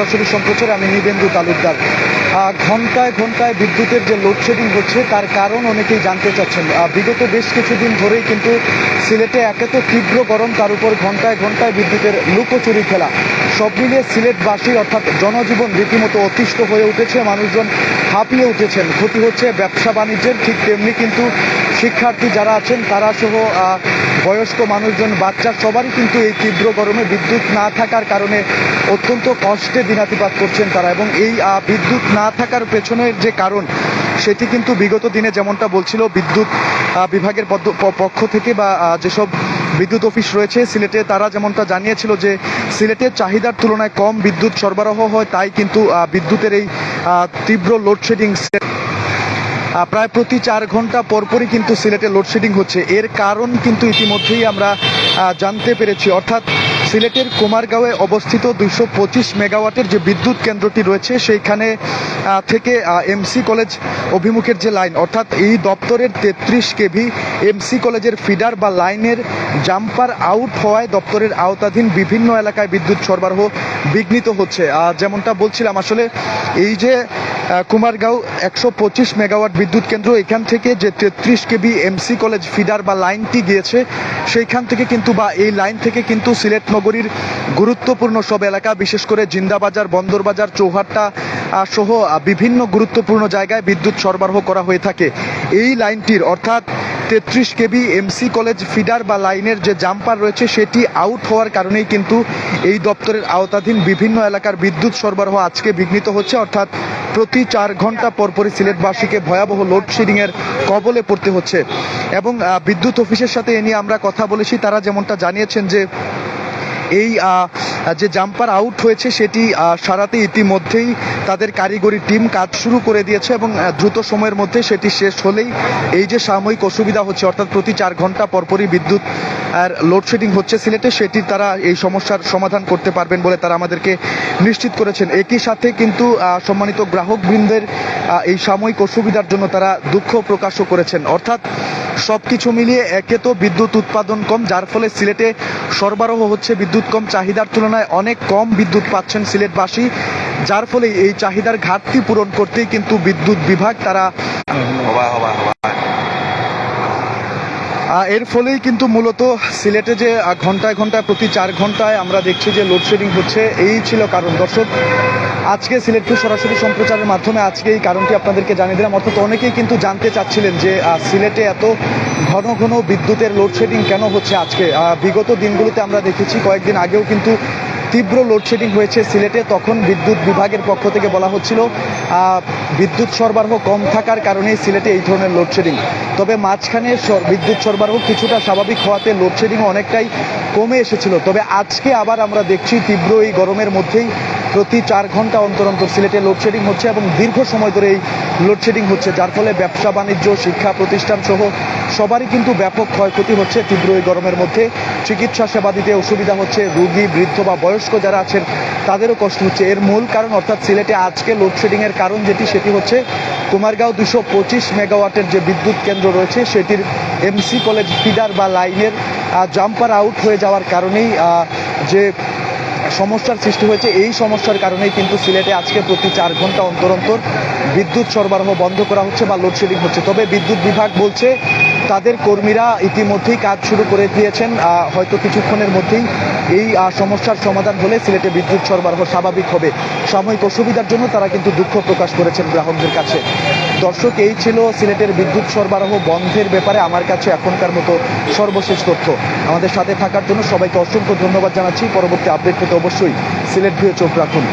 সরাসরি সম্প্রচারে আমি নিবেন্দু তালুকদার। ঘন্টায় ঘন্টায় বিদ্যুতের যে লোডশেডিং হচ্ছে, তার কারণ অনেকেই জানতে চাচ্ছেন। বিগত বেশ কিছুদিন ধরেই কিন্তু সিলেটে একে তো তীব্র গরম, তার উপর ঘন্টায় ঘন্টায় বিদ্যুতের লুকোচুরি খেলা। সব মিলিয়ে সিলেটবাসী অর্থাৎ জনজীবন রীতিমতো অতিষ্ঠ হয়ে উঠেছে, মানুষজন হাঁপিয়ে উঠেছেন। ক্ষতি হচ্ছে ব্যবসা বাণিজ্যের, ঠিক তেমনি কিন্তু শিক্ষার্থী যারা আছেন, তারা সহ বয়স্ক মানুষজন, বাচ্চা সবারই কিন্তু এই তীব্র গরমে বিদ্যুৎ না থাকার কারণে অত্যন্ত কষ্টে দিনাতিপাত করছেন তারা এবং এই বিদ্যুৎ না থাকার পেছনের যে কারণ, সেটি কিন্তু বিগত দিনে যেমনটা বলছিল, বিদ্যুৎ বিভাগের পক্ষ থেকে বা যেসব বিদ্যুৎ অফিস রয়েছে সিলেটে, তারা যেমনটা জানিয়েছিল যে সিলেটের চাহিদার তুলনায় কম বিদ্যুৎ সরবরাহ হয়, তাই কিন্তু বিদ্যুতের এই তীব্র লোডশেডিং প্রায় প্রতি চার ঘণ্টা পরপরই কিন্তু সিলেটে লোডশেডিং হচ্ছে। এর কারণ কিন্তু ইতিমধ্যেই আমরা জানতে পেরেছি। অর্থাৎ সিলেটের কুমারগাঁওয়ে অবস্থিত দুইশো পঁচিশ মেগাওয়াটের যে বিদ্যুৎ কেন্দ্রটি রয়েছে, সেইখানে থেকে এমসি কলেজ অভিমুখের যে লাইন, অর্থাৎ এই দপ্তরের তেত্রিশ কেভি এমসি কলেজের ফিডার বা লাইনের জাম্পার আউট হওয়ায় দপ্তরের আওতাধীন বিভিন্ন এলাকায় বিদ্যুৎ সরবরাহ বিঘ্নিত হচ্ছে। যেমনটা বলছিলাম, আসলে এই যে কুমারগাঁও একশো পঁচিশ মেগাওয়াট বিদ্যুৎ কেন্দ্র, এখান থেকে যে তেত্রিশ কেবি এমসি কলেজ ফিডার বা লাইনটি গিয়েছে, সেইখান থেকে কিন্তু বা এই লাইন থেকে কিন্তু সিলেট নগরীর গুরুত্বপূর্ণ সব এলাকা, বিশেষ করে জিন্দাবাজার, বন্দরবাজার, চৌহাট্টা সহ বিভিন্ন গুরুত্বপূর্ণ জায়গায় বিদ্যুৎ সরবরাহ করা হয়ে থাকে। এই লাইনটির, অর্থাৎ তেত্রিশ কেবি এমসি কলেজ ফিডার বা লাইনের যে জাম্পার রয়েছে, সেটি আউট হওয়ার কারণেই কিন্তু এই দপ্তরের আওতাধীন বিভিন্ন এলাকার বিদ্যুৎ সরবরাহ আজকে বিঘ্নিত হচ্ছে। অর্থাৎ প্রতি চার ঘণ্টা পরপরই সিলেটবাসীকে ভয়াবহ লোডশেডিংয়ের কবলে পড়তে হচ্ছে। এবং বিদ্যুৎ অফিসের সাথে এ নিয়ে আমরা কথা বলেছি। তারা যেমনটা জানিয়েছেন যে এই যে জাম্পার আউট হয়েছে সেটি সারাতে ইতিমধ্যেই তাদের কারিগরি টিম কাজ শুরু করে দিয়েছে এবং দ্রুত সময়ের মধ্যে সেটি শেষ হলেই এই যে সাময়িক অসুবিধা হচ্ছে, অর্থাৎ প্রতি চার ঘণ্টা পরপরই বিদ্যুৎ, আর লোডশেডিং হচ্ছে সিলেটে, সেটি তারা এই সমস্যার সমাধান করতে পারবেন বলে তারা আমাদেরকে নিশ্চিত করেছেন। একই সাথে কিন্তু সম্মানিত গ্রাহক বৃন্দের এই সাময়িক অসুবিধার জন্য তারা দুঃখ প্রকাশও করেছেন। অর্থাৎ সবকিছু মিলিয়ে একে তো বিদ্যুৎ উৎপাদন কম, যার ফলে সিলেটে সরবরাহ হচ্ছে বিদ্যুৎ কম। চাহিদার তুলনায় অনেক কম বিদ্যুৎ পাচ্ছেন সিলেটবাসী, যার ফলে এই চাহিদার ঘাটতি পূরণ করতেই কিন্তু বিদ্যুৎ বিভাগ তারা এর ফলেই কিন্তু মূলত সিলেটে যে ঘন্টায় ঘন্টায়, প্রতি চার ঘন্টায় আমরা দেখছি যে লোডশেডিং হচ্ছে। এই ছিল কারণ। দর্শক, আজকে সিলেট টু সরাসরি সম্প্রচারের মাধ্যমে আজকে এই কারণটি আপনাদেরকে জানিয়ে দিলাম। অর্থাৎ অনেকেই কিন্তু জানতে চাচ্ছিলেন যে সিলেটে এত ঘন ঘন বিদ্যুতের লোডশেডিং কেন হচ্ছে আজকে? বিগত দিনগুলোতে আমরা দেখেছি, কয়েকদিন আগেও কিন্তু তীব্র লোডশেডিং হয়েছে সিলেটে। তখন বিদ্যুৎ বিভাগের পক্ষ থেকে বলা হচ্ছিল বিদ্যুৎ সরবরাহ কম থাকার কারণেই সিলেটে এই ধরনের লোডশেডিং তবে মাঝখানে বিদ্যুৎ সরবরাহ কিছুটা স্বাভাবিক হওয়াতে লোডশেডিং অনেকটাই কমে এসেছিল। তবে আজকে আবার আমরা দেখছি তীব্র এই গরমের মধ্যেই প্রতি চার ঘণ্টা অন্তর অন্তর সিলেটে লোডশেডিং হচ্ছে এবং দীর্ঘ সময় ধরে এই লোডশেডিং হচ্ছে, যার ফলে ব্যবসা, বাণিজ্য, শিক্ষা প্রতিষ্ঠান সহ সবারই কিন্তু ব্যাপক ক্ষয়ক্ষতি হচ্ছে তীব্র এই গরমের মধ্যে। চিকিৎসা সেবা দিতে অসুবিধা হচ্ছে রুগী, বৃদ্ধ বা বয়স্ক যারা আছেন, তাদেরও কষ্ট হচ্ছে। এর মূল কারণ অর্থাৎ সিলেটে আজকে লোডশেডিংয়ের কারণ যেটি, সেটি হচ্ছে কুমারগাঁও দুশো পঁচিশ মেগাওয়াটের যে বিদ্যুৎ কেন্দ্র রয়েছে, সেটির এমসি কলেজ ফিডার বা লাইনের জাম্পার আউট হয়ে যাওয়ার কারণেই যে সমস্যার সৃষ্টি হয়েছে। এই সমস্যার কারণেই কিন্তু সিলেটে আজকে প্রতি চার ঘণ্টা অন্তর অন্তর বিদ্যুৎ সরবরাহ বন্ধ করা হচ্ছে বা লোডশেডিং হচ্ছে। তবে বিদ্যুৎ বিভাগ বলছে তাদের কর্মীরা ইতিমধ্যেই কাজ শুরু করে দিয়েছেন হয়তো কিছুক্ষণের মধ্যেই এই সমস্যার সমাধান হলে সিলেটে বিদ্যুৎ সরবরাহ স্বাভাবিক হবে। সাময়িক অসুবিধার জন্য তারা কিন্তু দুঃখ প্রকাশ করেছেন গ্রাহকদের কাছে। দর্শক, এই ছিল সিলেটের বিদ্যুৎ সরবরাহ বন্ধের ব্যাপারে আমার কাছে এখনকার মতো সর্বশেষ তথ্য। আমাদের সাথে থাকার জন্য সবাইকে অসংখ্য ধন্যবাদ জানাচ্ছি। পরবর্তী আপডেট পেতে অবশ্যই সিলেট ভিউ চোখ রাখুন।